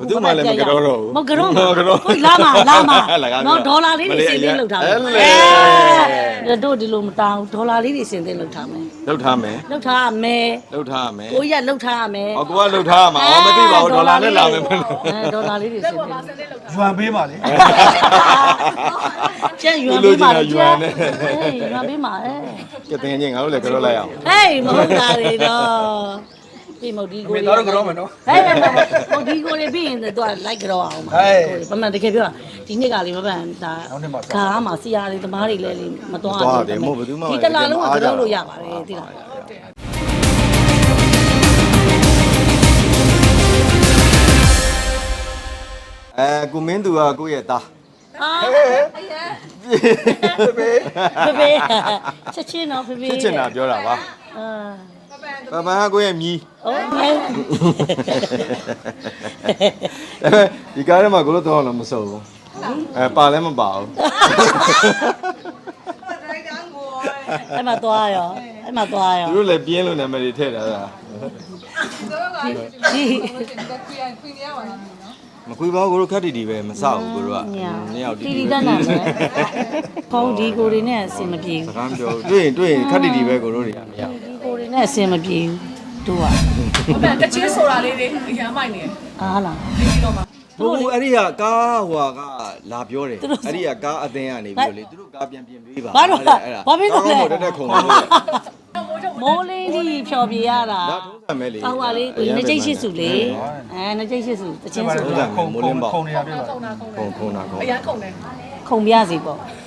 ဘယ်သူမှလည်းမကြောတော့ဘူးမကြောမကြောဟုတ်လာမလာမလာကားနော်ပြောဒေါ်လာလေးတွေစင်သင်းလောက်ထားမယ်အဲ့လေအဲတို့ဒီလိုမတောင်းဒေါ်လာလေးတွေစင်သင်းလောက်ထားမယ်လောက်ထားမယ်လောက်ထားမယ်လောက်ထားမယ်ကိုကြီးကလောက်ထားမယ်ဟောကိုကလောက်ထားမှာဟောမသိပါဘူးဒေါ်လာနဲ့လာမယ်မလို့အဲဒေါ်လာလေးတွေစင်သင်းရွမ်ပေးပါလေကျန်ရွာပေးပါလေရွာနဲ့အေးရွာပေးပါအဲကဲတင်ချင်းငါတို့လည်းကြောလိုက်အောင်ဟေးမဟုတ်တာတွေတော့ ပြီမဟုတ်ဒီကိုမေလေးသားတို့ကြောမယ်နော်ဟဲ့ဟဲ့ဟိုဒီကိုလေးပြီးရင်တော့လိုက်ကြောအောင်ပါဟဲ့ဗမာတကယ်ပြောတာဒီနှစ်ကလေးမပန်ဒါနောက်နှစ်မှာစကားမှာစီယာတွေသမားတွေလည်းလေမတော်သွားတယ်မဟုတ်ဘယ်သူမှဒီတလားလုံးကကြောက်လို့ရပါတယ်သိလားအဲကိုမင်းသူကကိုယ့်ရဲ့သားအာဖေဖေဖေဖေချက်ချင်းတော့ဖေဖေဖြစ်ချင်တာပြောတာပါအာ ပမာကိုယ့်ရဲ့မြည်ဟုတ်ကဲ့ဒါပေမဲ့ဒီကားထဲမှာကိုလို့တော့လည်းမစုံဘူးအဲပါလည်းမပါဘူးအဲ့မှာသွားရောအဲ့မှာသွားရောသူတို့လည်းပြင်းလို့နာမည်တွေထည့်ထားတာမခွေပါဘူးကိုတို့ခက်တီတီပဲမဆောက်ဘူးကိုတို့ကနည်းရောက်တီတီတန်းတန်းပဲခေါင်းဒီကိုတွေနဲ့အဆင်မပြေဘူးစကားမပြောဘူးတွေ့ရင်တွေ့ရင်ခက်တီတီပဲကိုတို့တွေကမရဘူး နဲ့အဆင်မပြေဘူးတို့ကအမေတချင်းဆိုတာလေးတွေအရမ်းမိုက်နေတယ်အားလားပြီးတော့မှဘူးဘူးအဲ့ဒီကကားဟွာကလာပြောတယ်သူတို့အဲ့ဒီကကားအသင်းကနေပြီးတော့လေသူတို့ကားပြန်ပြင်ပေးပါဘာလို့လဲအဲ့ဒါဘာဖြစ်လို့လဲကောင်းကောင်းတက်တက်ခုံလို့လေမိုးလေးကြီးဖြော်ပြရတာဒါထုံးစံပဲလေကောင်းပါလေကိုနှစ်ကျိတ်ရှိစုလေအဲနှစ်ကျိတ်ရှိစုတချင်းစုခုံခုံခုံနေရပြပါခုံတာခုံခုံခုံတာခုံအရန်ခုံတယ်ခုံပြစီပေါ့ဒါ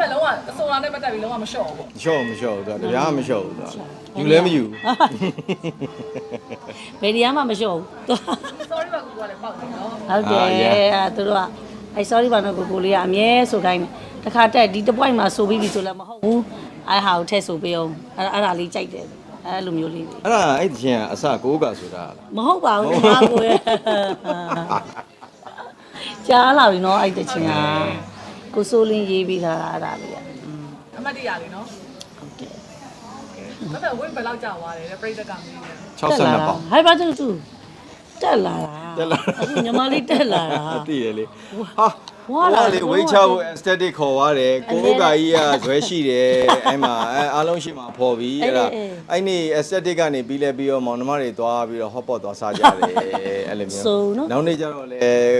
ပေမဲ့လုံးဝအစိုးရနဲ့ပတ်သက်ပြီးလုံးဝမလျှော့ဘူးမလျှော့ဘူးမလျှော့ဘူးသူကတရားမလျှော့ဘူးသူကယူလည်းမယူဘယ်နေရာမှမလျှော့ဘူး sorry ပါကူကလည်းပေါက်တယ်နော်ဟုတ်တယ်အဲသူတို့ကအဲ sorry ဘာလို့ကိုကိုလေးကအမြဲဆိုတိုင်းတခါတက်ဒီတစ်ပွိုက်မှာဆိုပြီးပြီဆိုလည်းမဟုတ်ဘူးအဲဟာကိုထည့်ဆိုပေးအောင်အဲအဲ့ဒါလေးကြိုက်တယ်အဲလိုမျိုးလေးတွေအဲ့ဒါအဲ့ဒီချင်းကအစကိုးကဆိုတာလား မဟုတ်ပါဘူးဟာကိုရဲ့ကြားလာပြီနော်အဲ့တချင်က ကိုစိုးလင်းရေးပြီးသားအဲ့ဒါလေးอ่ะအမှတ်တရလေးနော်ဒါပေမဲ့ဝင်းဘယ်လောက်ကြာသွားတယ်ပြိတ္တကမင်းနေ62ပေါင် ဟိုက်ပါတူတူတက်လာတာတက်လာ အခုညီမလေးတက်လာတာသိရလေဟာ ဝါလာ ဟိုကလေဝိတ်ချဖို့ aesthetic ခေါ်ရတယ်ကိုကိုကကြီးကဇွဲရှိတယ်အဲ့မှာအဲအားလုံးရှိမှာဖော်ပြီးအဲ့ဒါအဲ့นี่ aesthetic ကနေပြီးလဲပြီးတော့မောင်နှမတွေသွားပြီးတော့ hot pot သွားစားကြတယ်အဲ့လိုမျိုး ဆိုနော် နောက်နေ့ကျတော့လေ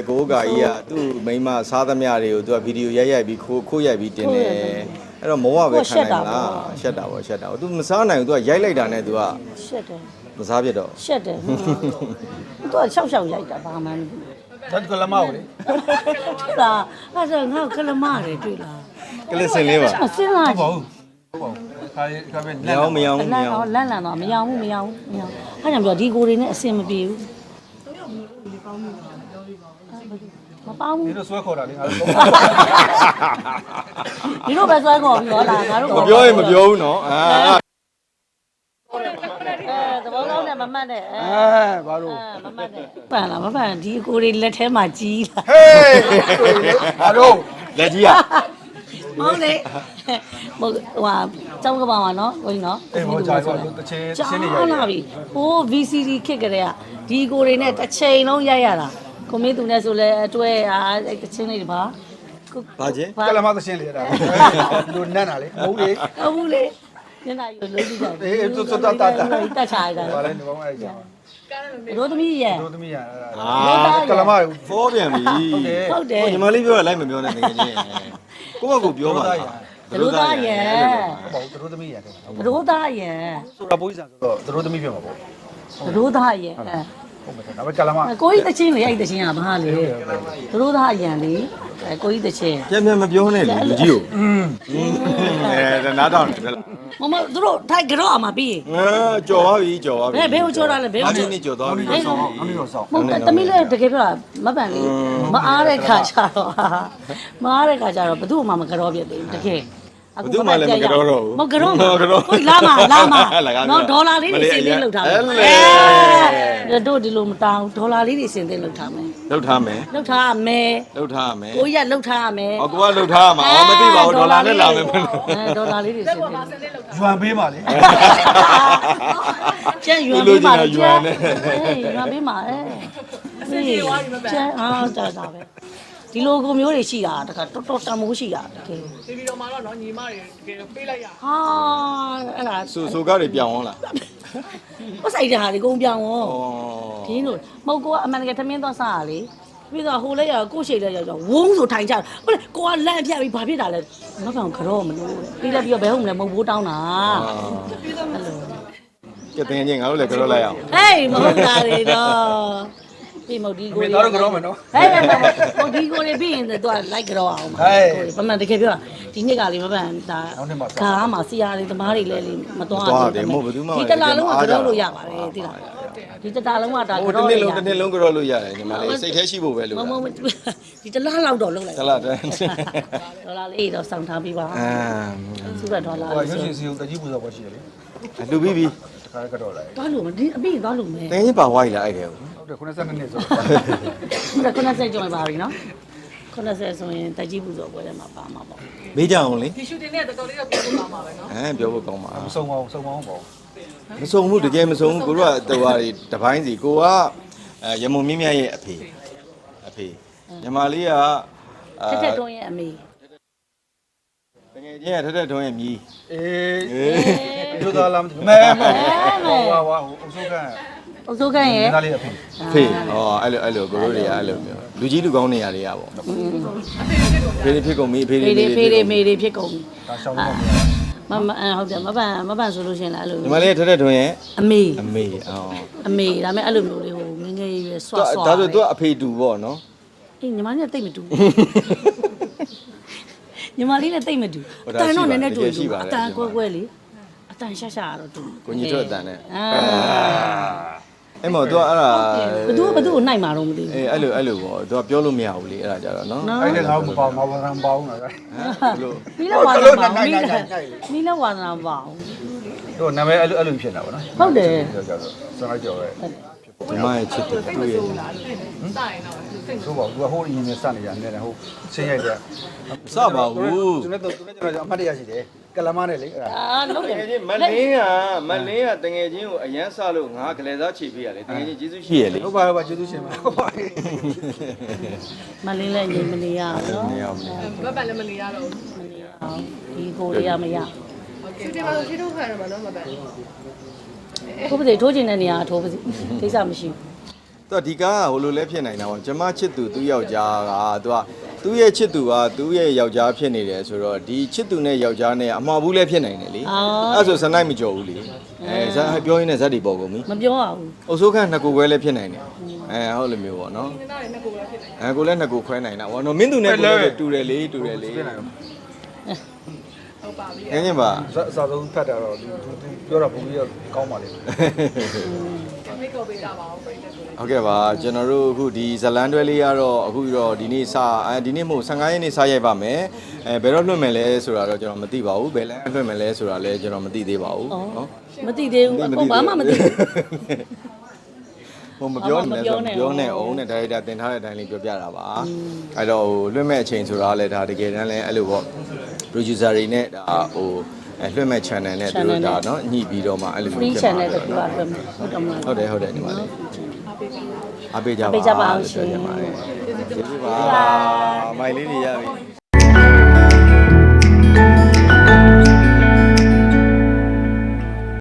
ကိုကိုကကြီးကသူ့မိန်းမစားသမျှတွေကိုသူကဗီဒီယိုရိုက်ရိုက်ပြီးခိုးခိုးရိုက်ပြီးတင်တယ်အဲ့တော့မောကပဲခံနိုင်လားရှက်တာပေါ့ရှက်တာပေါ့ तू မစားနိုင်ဘူး तू ကရိုက်လိုက်တာနဲ့ तू က ရှက်တယ် မစားပြတ်တော့ ရှက်တယ်သူကရှောက်ရှောက်ရိုက်တာဘာမှမလုပ်ဘူး ဓာ တ်ကလမောက်လေဟုတ်လားအဲ့ဒါငါ့ကိုကလမတယ်တွေ့လားကလစ်စင်လေးပါအစင်းလာဟုတ်ပါကြီးဘူးဟုတ်ပါဘူးခါရီကပဲမရောမရောလမန့်ရောတော့လန့်လန့်တော့မရဘူးမရဘူးမရဘူးအဲ့ကြောင့်ပြောဒီကိုတွေနဲ့အဆင်မပြေဘူးမပေါင်းဒီဘူးလိုဆွဲခေါ်တာလေငါတို့ဒီလိုပဲဆွဲခေါ်ပြီးတော့လာငါတို့မပြောရင်မပြောဘူးနော်အာအဲသဘောကောင်းနဲ့ မမှတ်နဲ့အဲအဲဘာလို့မမှတ်နဲ့ပန်လားမပန်ဒီအကိုတွေလက်ထဲမှာကြီးလာဟေးဘာလို့လက်ကြီးอ่ะဟုတ်လေဟိုဟာကျောင်းကပါမှာနော်ကိုကြီးနော်အေးဟောကြာတော့တချေတကျောချေနေရင်းလာပြီဟို VCD ခစ်ကြတဲ့ကဒီကိုတွေနဲ့တစ်ချိန်လုံးရိုက်ရတာကိုမင်းသူနဲ့ဆိုလဲအတွဲအားအဲ့တစ်ချင်းလေးပါကိုဘာချင်းကလမသရှင်လေတာလူနတ်နာလေဟုတ်လေဟုတ်ဘူး လေညနေရလို့ကြည့်ကြအေးတူတူတာတာတာတက်ချာရတာဘာလဲနေပေါင်းအဲ့ကြောင်ရိုးသမီးရဲ့ တို့သမီးရအဲ့ဒါအာကလမဖောပြန်ပြီဟုတ်တယ် ဟုတ်တယ်ညီမလေးပြောရလိုက်မပြောနဲ့တကယ်ချင်းကိုယ့်ဘက်ကိုပြောပါလားရိုးသားရဲ့ဟုတ်ပါဘူးတို့သမီးရတယ်ရိုးသားရဲ့ဆိုတာပိုးစံဆိုတော့တို့သမီးပြမှာပေါ့ရိုးသားရဲ့ ဟုတ်မယ်ဒါပေမဲ့ကလမကိုကြီးတချင်းလေအဲ့တချင်းကဘာလေရိုးသားအရန်လေအဲကိုကြီးတချင်းပြန်ပြန်မပြောနဲ့လေလူကြီးကိုอืมအဲနားထောင်တယ်လားမမသူတို့ထိုက်ကြော့အမှာပြီးငါကြော်သွားပြီကြော်သွားပြီဘယ်ဘယ်ကိုကြော်တာလဲဘယ်ကိုဒီကြော်နေ့ကြော်သွားပြီအမေရောဆောင်အမေရောဆောင်မဟုတ်တမီးလည်းတကယ်ပြောတာမပန်လေမအားတဲ့ခါကျတော့မအားတဲ့ခါကျတော့ဘယ်သူမှမကြော့ပြတ်သေးဘူးတကယ် ဘယ်သူမှလည်းမကြောတော့ဘူးမကြောမကြောဟုတ်လာမလာမလကားပြောနော်ဒေါ်လာလေးတွေမလေးစင်သင်းလောက်ထားမယ်အဲ့လေအဲတို့ဒီလိုမတောင်းဒေါ်လာလေးတွေစင်သင်းလောက်ထားမယ်လောက်ထားမယ်လောက်ထားရမယ်လောက်ထားမယ်ကိုကြီးကလောက်ထားရမယ်အကူကလောက်ထားမှာအော်မသိပါဘူးဒေါ်လာနဲ့လာမယ်မလို့အဲဒေါ်လာလေးတွေစလက်င်ပေါ်သမှာင်းစနေလောက်တာရွမ်ပေးပါလေကျန်ရွာပေးပါလေကျန်ရွာပေးပါအဲကျန်အာတာတာပဲ ဒီလိုကိုမျိုးတွေရှိတာတခါတော်တော်တမိုးရှိတာတကယ်ဒီဗီဒီယိုမှာတော့နော်ညီမတွေတကယ်ပေးလိုက်ရဟာအဲ့ဒါဆိုဆိုကားတွေပြောင်းအောင်လားပတ်ဆိုင်တဲ့ဟာတွေကုန်ပြောင်းရောဩခင်းလို့မဟုတ်ကောအမှန်တကယ်သမင်းသွားစားရလေပြီးတော့ဟိုလည်းရကိုရှိလည်းရတော့ဝုန်းဆိုထိုင်ကြဟုတ်လေကိုကလန့်ပြပြီးဘာဖြစ်တာလဲမပန်ကြောမလို့ပြီးလည်းပြီးတော့ဘဲဟုတ်မလဲမဟုတ်ဘူးတောင်းတာအဲ့လိုကတဲ့ချင်းငါတို့လည်းကြောလိုက်အောင်ဟေးမဟုတ်တာလေတော့ ပြီးမဟုတ်ဒီကိုမင်းတော့ကြောမယ်နော်ဟဲ့ဟိုဒီကိုနေပြီးရင်တော့လိုက်ကြောအောင်ပါပမှန်တကယ်ပြောဒီနှစ်ကလေးမပန်ဒါကားမှာစီယာတွေသမားတွေလည်းလေမသွားဒီတလားလုံးကကြောလို့ရပါတယ်သိလားဒီတလားလုံးကဒါဟိုတစ်နေ့လုံးတစ်နေ့လုံးကြောလို့ရတယ်ညီမလေးစိတ်แท้ရှိဖို့ပဲလို့မမမဒီတလားလောက်တော့လုံးလိုက်တလားတန်းဒေါ်လာလေးတော့စောင့်ထားပြီးပါအာစုရဒေါ်လာဟိုရွှေရှင်စီကိုတကြီးပူဇော်ပွဲရှိတယ်လေလူပြီးပြီ တခါကတော့လိုက်သွားလို့မဒီအပြည့်သွားလို့မယ်တကယ်ချင်းပါဝိုင်းလာအဲ့တဲ့ကိုဟုတ်တယ်92နှစ်ဆိုခုနက90ကျော်ပါပြီနော်90ဆိုရင်တက်ကြီးပူဇော်ပွဲထဲမှာပါမှာပေါ့မေးကြအောင်လေဒီရှူတင်နဲ့တော်တော်လေးတော့ပြောလို့ပါမှာပဲနော်ဟမ်ပြောဖို့ကောင်းပါမစုံအောင်စုံအောင်ပေါ့မစုံဘူးတကယ်မစုံဘူးကိုတို့ကတော်ဟာတွေတပိုင်းစီကိုကအဲရမုံမြင့်မြတ်ရဲ့အဖေအဖေညီမလေးကထက်ထက်တွန်းရဲ့အမေတကယ်ချင်းကထက်ထက်ထုံးရဲ့မြည်အေး အေးကျိုးသားလားမသိဘူးမဲမဲဟွာဟွာအုပ်စုကန်အုပ်စိုးခန့်ရဲ့ဒါလေးအဖေဖေဟောအဲ့လိုအဲ့လိုကိုတို့တွေကအဲ့လိုမျိုးလူကြီးလူကောင်းနေရတွေကပေါ့ဖေတွေဖြစ်ကုန်ပြီဖေတွေဖေးတွေဖေးတွေမေတွေဖြစ်ကုန်ပြီဒါရှောင်းလို့မမအဟုတ်တယ်မပန်မပန်ဆိုလို့ရှိရင်လည်းအဲ့လိုညီမလေးကထက်ထက်ထုံးရဲ့အမေအမေအော်အမေဒါပေမဲ့အဲ့လိုမျိုးလေးဟိုငငယ်ရွယ်ဆွသူဆွဒါဆိုသူကအဖေတူပေါ့နော်အေးညီမလေးနဲ့တိတ်မတူညီမလေးနဲ့တိတ်မတူအတန်တော့နည်းနည်းတူတူအတန်ကွဲကွဲလေးအ တန်ရှာရှာတော့တူကိုကြီးတို့အတန်နဲ့အာအဲ့မော်သူကအဲ့ဒါဘသူဘသူကိုနိုင်မှာတော့မသိဘူးအေးအဲ့လိုအဲ့လိုပေါ့သူကပြောလို့မရဘူးလေအဲ့ဒါကြတော့နော်နော်အဲ့ဒါငါ့မပေါ့ငါဘာသာမပေါ့နော်ဟမ်ဘလို့မီးလက်ဝါသနာပါမီးလက်မီးလက်ဝါသနာပါတို့နာမည်အဲ့လိုအဲ့လိုဖြစ်နေတာပေါ့နော်ဟုတ်တယ်ကြောက်ကြောက်စမ်းလိုက်ကြောက်ရဲဒီမရဲ့ချစ်တယ်တွေ့ရတယ်စရင်တော့စိတ်ဆိုပါဘူးဟိုအရင်ကစနေကြနေတယ်ဟိုဆင်းရိုက်တဲ့စပါဘူးသူနဲ့သူနဲ့ကျွန်တော်အမှတ်တရရှိတယ် ကလမနဲ့လေအဲ့ဒါအာလုံးတတယ်ကယ်ချင်းမလင်းကမလင်းကတငယ်ချင်းကိုအရန်ဆလို့ငါကလေးစားချေပေးရလေတကယ်ချင်းကျေးဇူးရှိရလေဟုတ်ပါဟုတ်ပါကျေးဇူးရှင်ပါဟုတ်ပါမလေးလည်းညီမနေရနော်နေအောင်ဘက်ပန်လည်းမနေရတော့ဘူးမနေရအောင်ဒီကိုလေးရမရရှူတင်မှာဖြေထုတ်ခံရမှာနော်မပန်ထိုးပါစေထိုးချင်တဲ့နေရာထိုးပါစေကိစ္စမရှိဘူးသူကဒီကားကဟိုလိုလဲဖြစ်နိုင်တာပေါ့ကျမချစ်သူသူ့ယောက်ျားကသူက သူ့ရဲ့ချစ်သူကသူ့ရဲ့ယောက်ျားဖြစ်နေတယ်ဆိုတော့ဒီချစ်သူနဲ့ယောက်ျားနဲ့အမှားဘူးလဲဖြစ်နိုင်တယ်လေအာအဲ့ဆိုစနိုက်မကြော်ဘူးလေအဲဇာပြောရင်းနဲ့ဇက်တွေပေါ်ကုန်ပြီမပြောရဘူးအုပ်စိုးခန့်နှစ်ကိုခွဲလည်းဖြစ်နိုင်တယ်အဲဟုတ်လိုမျိုးပေါ့နော်ငနားလည်းနှစ်ကိုပဲဖြစ်တယ်အဲကိုလည်းနှစ်ကိုခွဲနိုင်တာဘောနော်မင်းသူနဲ့ကိုလည်းတူတယ်လေတူတယ်လေပြင်နိုင်တော့ဟုတ်ပါပြီငင်းချင်းပါအစားဆုံးဖတ်တာတော့သူသူပြောတာပုံပြီးတော့ကောင်းပါလေ မိတ်ကောပေးကြပါအောင်ပြည့်တဲ့ကိုလည်း ဟုတ်ကဲ့ပါကျွန်တော်တို့အခုဒီဇလန်တွဲလေးကတော့အခုတော့ဒီနေ့စအဲဒီနေ့မို့15ရက်နေ့စရိုက်ပါမယ်အဲဘယ်တော့လွှင့်မယ်လဲဆိုတာတော့ကျွန်တော်မသိပါဘူးဘယ်လမ်းလွှင့်မယ်လဲဆိုတာလည်းကျွန်တော်မသိသေးပါဘူးနော်မသိသေးဘူးအခုဘာမှမသိဘူးဟိုမပြောနဲ့မပြောဆိုနဲ့ပြောနေအောင်နဲ့ဒါရိုက်တာတင်ထားတဲ့အတိုင်းလေးပြောပြတာပါအဲ့တော့ဟိုလွှင့်မဲ့အချိန်ဆိုတာလည်းဒါတကယ်တမ်းလည်းအဲ့လိုပေါ့ producer တွေနဲ့ဒါဟိုအဲလွှင့်မဲ့ channel နဲ့သူတို့ဒါနော်ညှိပြီးတော့မှအဲ့လို free မျိုးဖြစ် channel မှာတခုပါပဲဟုတ်တယ်မလားဟုတ်တယ်ဟုတ်တယ်ညီမလေး အားပေးကြပါအားပေးကြပါအောင်ရှင်ကျေးဇူးပါမိုင်လေးတွေရပြီ